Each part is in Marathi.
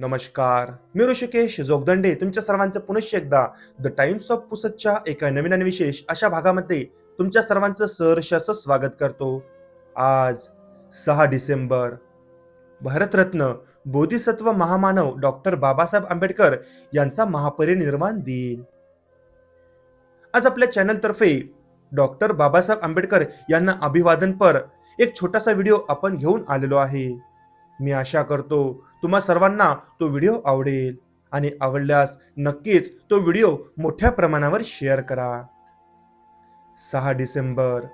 नमस्कार. मी ऋषिकेश जोगदंडे. तुमच्या सर्वांचं पुनश्च एकदा द टाइम्स ऑफ पुसतच्या एका नवीन आणि विशेष अशा भागामध्ये तुमच्या सर्वांचं सहर्ष स्वागत करतो. आज सहा डिसेंबर भारतरत्न बोधिसत्व महामानव डॉक्टर बाबासाहेब आंबेडकर यांचा महापरिनिर्वाण दिन. आज आपल्या चॅनलतर्फे डॉक्टर बाबासाहेब आंबेडकर यांना अभिवादनपर एक छोटासा व्हिडिओ आपण घेऊन आलेलो आहे. मी आशा करतो तुम्हा सर्वांना तो व्हिडिओ आवडेल. आणि आवडल्यास नक्कीच तो व्हिडिओ मोठ्या प्रमाणावर शेअर करा. सहा डिसेंबर.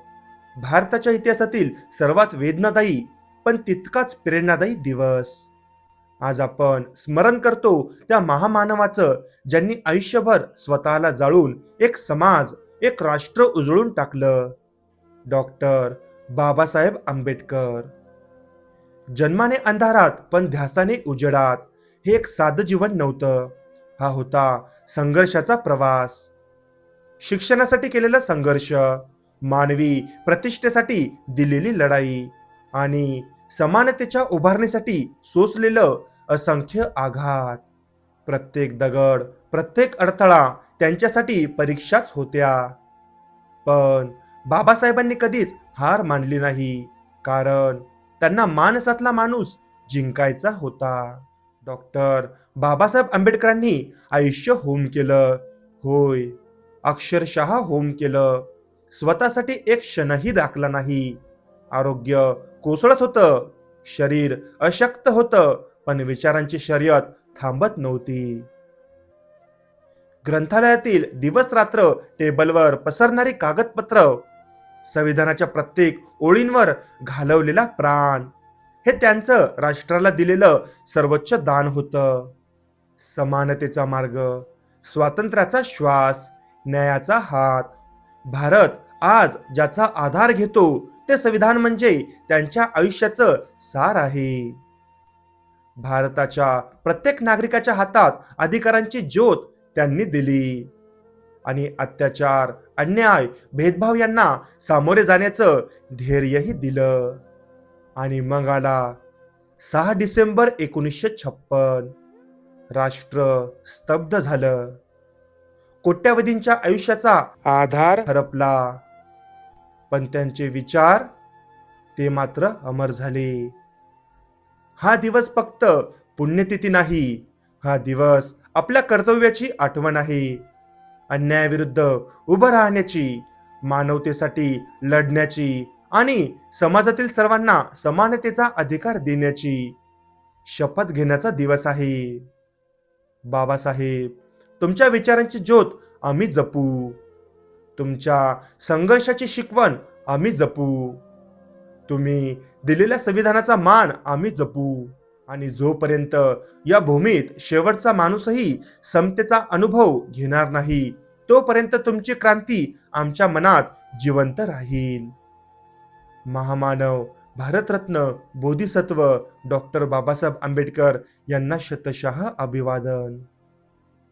भारताच्या इतिहासातील सर्वात वेदनादायी पण तितकाच प्रेरणादायी दिवस. आज आपण स्मरण करतो त्या महामानवाचं ज्यांनी आयुष्यभर स्वतःला जाळून एक समाज एक राष्ट्र उजळून टाकलं. डॉक्टर बाबासाहेब आंबेडकर. जन्माने अंधारात पण ध्यासाने उजेडात. हे एक साधं जीवन नव्हतं. हा होता संघर्षाचा प्रवास. शिक्षणासाठी केलेला संघर्ष मानवी प्रतिष्ठेसाठी दिलेली लढाई आणि समानतेच्या उभारणीसाठी सोसलेलं असंख्य आघात. प्रत्येक दगड प्रत्येक अडथळा त्यांच्यासाठी परीक्षाच होत्या. पण बाबासाहेबांनी कधीच हार मानली नाही. कारण त्यांना मानसातला माणूस जिंकायचा होता. डॉक्टर बाबासाहेब आंबेडकरांनी आयुष्य होम केलं. होय अक्षरशः होम केलं. स्वतःसाठी एक क्षणही राखला नाही. आरोग्य कोसळत होतं. शरीर अशक्त होतं पण विचारांची शर्यत थांबत नव्हती. ग्रंथालयातील दिवस रात्र टेबलवर पसरणारी कागदपत्र संविधानाच्या प्रत्येक ओळींवर घालवलेला प्राण. हे त्यांचं राष्ट्राला दिलेलं सर्वोच्च दान होतं. समानतेचा मार्ग स्वातंत्र्याचा श्वास न्यायाचा हात. भारत आज ज्याचा आधार घेतो ते संविधान म्हणजे त्यांच्या आयुष्याचं सार आहे. भारताच्या प्रत्येक नागरिकाच्या हातात अधिकारांची ज्योत त्यांनी दिली. आणि अत्याचार अन्याय भेदभाव यांना सामोरे जाण्याचं धैर्यही दिलं. आणि मग आला सहा डिसेंबर एकोणीसशे छप्पन राष्ट्र स्तब्ध झालं. कोट्यावधींच्या आयुष्याचा आधार हरपला. पण त्यांचे विचार ते मात्र अमर झाले. हा दिवस फक्त पुण्यतिथी नाही हा दिवस आपल्या कर्तव्याची आठवण आहे. अन्यायाविरुद्ध उभं राहण्याची मानवतेसाठी लढण्याची आणि समाजातील सर्वांना समानतेचा अधिकार देण्याची शपथ घेण्याचा दिवस आहे. बाबासाहेब तुमच्या विचारांची ज्योत आम्ही जपू. तुमच्या संघर्षाची शिकवण आम्ही जपू. तुम्ही दिलेल्या संविधानाचा मान आम्ही जपू. आणि जोपर्यंत या भूमीत शेवटचा माणूसही समतेचा अनुभव घेणार नाही तोपर्यंत तुमची क्रांती आमच्या मनात जिवंत राहील. महामानव भारतरत्न बोधिसत्व डॉक्टर बाबासाहेब आंबेडकर यांना शतशः अभिवादन.